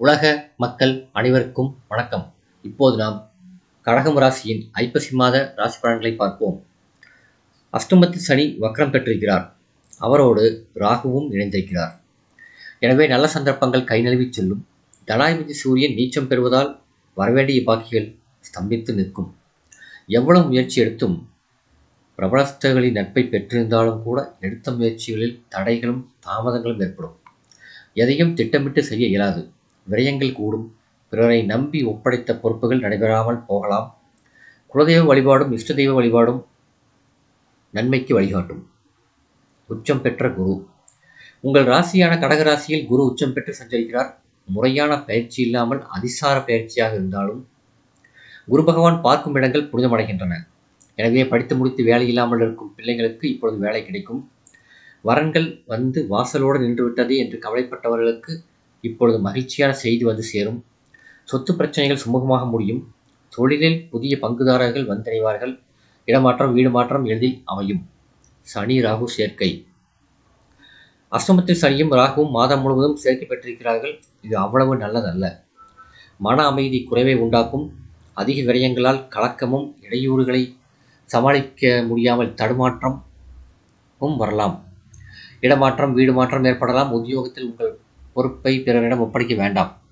உலக மக்கள் அனைவருக்கும் வணக்கம். இப்போது நாம் கடகம் ராசியின் ஐப்பசி மாத ராசி பலன்களை பார்ப்போம். அஷ்டமத்தில் சனி வக்ரம் பெற்றிருக்கிறார். அவரோடு ராகுவும் இணைந்திருக்கிறார். எனவே நல்ல சந்தர்ப்பங்கள் கை நழுவிச் செல்லும். தனாதிபதி சூரியன் நீச்சம் பெறுவதால் வரவேண்டிய பாக்கிகள் ஸ்தம்பித்து நிற்கும். எவ்வளவு முயற்சி எடுத்தும் பிரபலஸ்தர்களின் நட்பை பெற்றிருந்தாலும் கூட எடுத்த முயற்சிகளில் தடைகளும் தாமதங்களும் ஏற்படும். எதையும் திட்டமிட்டு செய்ய இயலாது. விரயங்கள் கூடும். பிறரை நம்பி ஒப்படைத்த பொறுப்புகள் நடைபெறாமல் போகலாம். குலதெய்வ வழிபாடும் இஷ்ட தெய்வ வழிபாடும் நன்மைக்கு வழிகாட்டும். உச்சம் பெற்ற குரு. உங்கள் ராசியான கடக ராசியில் குரு உச்சம் பெற்று சஞ்சரிக்கிறார். முறையான பயிற்சி இல்லாமல் அதிசார பயிற்சியாக இருந்தாலும் குரு பகவான் பார்க்கும் இடங்கள் புனிதமடைகின்றன. எனவே படித்து முடித்து வேலை இல்லாமல் இருக்கும் பிள்ளைகளுக்கு இப்பொழுது வேலை கிடைக்கும். வரன்கள் வந்து வாசலோடு நின்றுவிட்டதே என்று கவலைப்பட்டவர்களுக்கு இப்பொழுது மகிழ்ச்சியான செய்தி வந்து சேரும். சொத்து பிரச்சனைகள் சுமூகமாக முடியும். தொழிலில் புதிய பங்குதாரர்கள் வந்தடைவார்கள் இடமாற்றம் வீடு மாற்றம் எளிதில் அமையும். சனி ராகு சேர்க்கை. அஷ்டமத்தில் சனியும் ராகுவும் மாதம் முழுவதும் சேர்க்கை பெற்றிருக்கிறார்கள். இது அவ்வளவு நல்லதல்ல. மன அமைதி குறைவை உண்டாக்கும். அதிக விரயங்களால் கலக்கமும் இடையூறுகளை சமாளிக்க முடியாமல் தடுமாற்றமும் வரலாம். இடமாற்றம் வீடு மாற்றம் ஏற்படலாம். உத்தியோகத்தில் உங்கள் பொறுப்பை பிறரிடம் ஒப்படைக்க வேண்டாம்.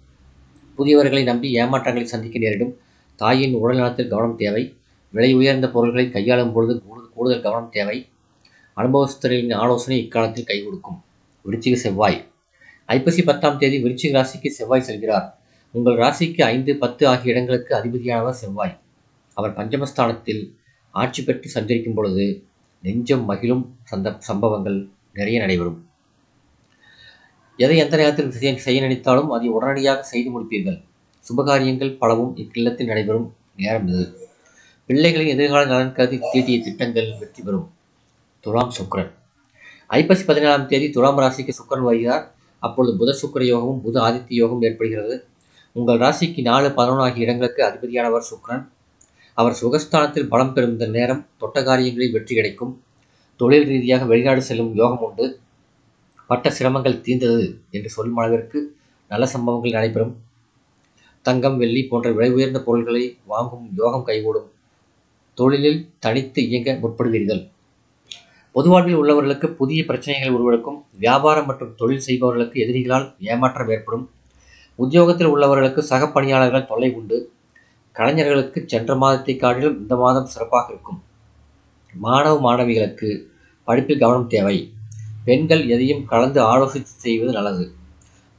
புதியவர்களை நம்பி ஏமாற்றங்களை சந்திக்க நேரிடும். தாயின் உடல்நலத்தில் கவனம் தேவை. விலை உயர்ந்த பொருட்களை கையாளும் பொழுது கூடுதல் கவனம் தேவை. அனுபவஸ்தரின் ஆலோசனை இக்காலத்தில் கை கொடுக்கும். விருச்சிக செவ்வாய். ஐப்பசி பத்தாம் தேதி விருச்சிக ராசிக்கு செவ்வாய் செல்கிறார். உங்கள் ராசிக்கு ஐந்து பத்து ஆகிய இடங்களுக்கு அதிபதியானவர் செவ்வாய். அவர் பஞ்சமஸ்தானத்தில் ஆட்சி பெற்று சஞ்சரிக்கும் பொழுது நெஞ்சம் மகிழும் சந்த சம்பவங்கள் நிறைய நடைபெறும். எதை எந்த நேரத்தில் செய்ய செய்ய நினைத்தாலும் அதை உடனடியாக செய்து முடிப்பீர்கள். சுபகாரியங்கள் பலவும் இக்கில்லத்தில் நடைபெறும் நேரம் இது. பிள்ளைகளின் எதிர்கால நலன் கருதி தீட்டிய திட்டங்கள் வெற்றி பெறும். துலாம் சுக்கரன். ஐப்பசி பதினேழாம் தேதி துலாம் ராசிக்கு சுக்கரன் வருகிறார். அப்பொழுது புத சுக்கர யோகமும் புத ஆதித்ய யோகம் ஏற்படுகிறது. உங்கள் ராசிக்கு நாலு பதினொன்று ஆகிய இடங்களுக்கு அதிபதியானவர் சுக்கரன். அவர் சுகஸ்தானத்தில் பலம் பெறும் இந்த நேரம் தொட்ட காரியங்களில் வெற்றி கிடைக்கும். தொழில் ரீதியாக வெளிநாடு செல்லும் யோகம் உண்டு. பட்ட சிரமங்கள் தீர்ந்தது என்று சொல்லும் அளவிற்கு நல்ல சம்பவங்கள் நடைபெறும். தங்கம் வெள்ளி போன்ற விலை உயர்ந்த பொருள்களை வாங்கும் யோகம் கைகூடும். தொழிலில் தனித்து இயங்க முற்படுவீர்கள். பொது வாழ்வில் உள்ளவர்களுக்கு புதிய பிரச்சனைகள் உருவெடுக்கும் வியாபாரம் மற்றும் தொழில் செய்பவர்களுக்கு எதிரிகளால் ஏமாற்றம் ஏற்படும். உத்தியோகத்தில் உள்ளவர்களுக்கு சக பணியாளர்கள் தொல்லை உண்டு. கலைஞர்களுக்கு சென்ற மாதத்தை காட்டிலும் இந்த மாதம் சிறப்பாக இருக்கும். மாணவ மாணவிகளுக்கு படிப்பில் கவனம் தேவை. பெண்கள் எதையும் கலந்து ஆலோசித்து செய்வது நல்லது.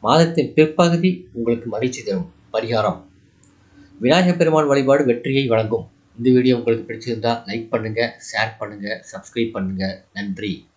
மாதத்தின் பிற்பகுதி உங்களுக்கு மகிழ்ச்சி தரும். பரிகாரம். விநாயகப் பெருமான் வழிபாடு வெற்றியை வழங்கும். இந்த வீடியோ உங்களுக்கு பிடிச்சிருந்தா லைக் பண்ணுங்கள் ஷேர் பண்ணுங்கள் சப்ஸ்கிரைப் பண்ணுங்கள் நன்றி.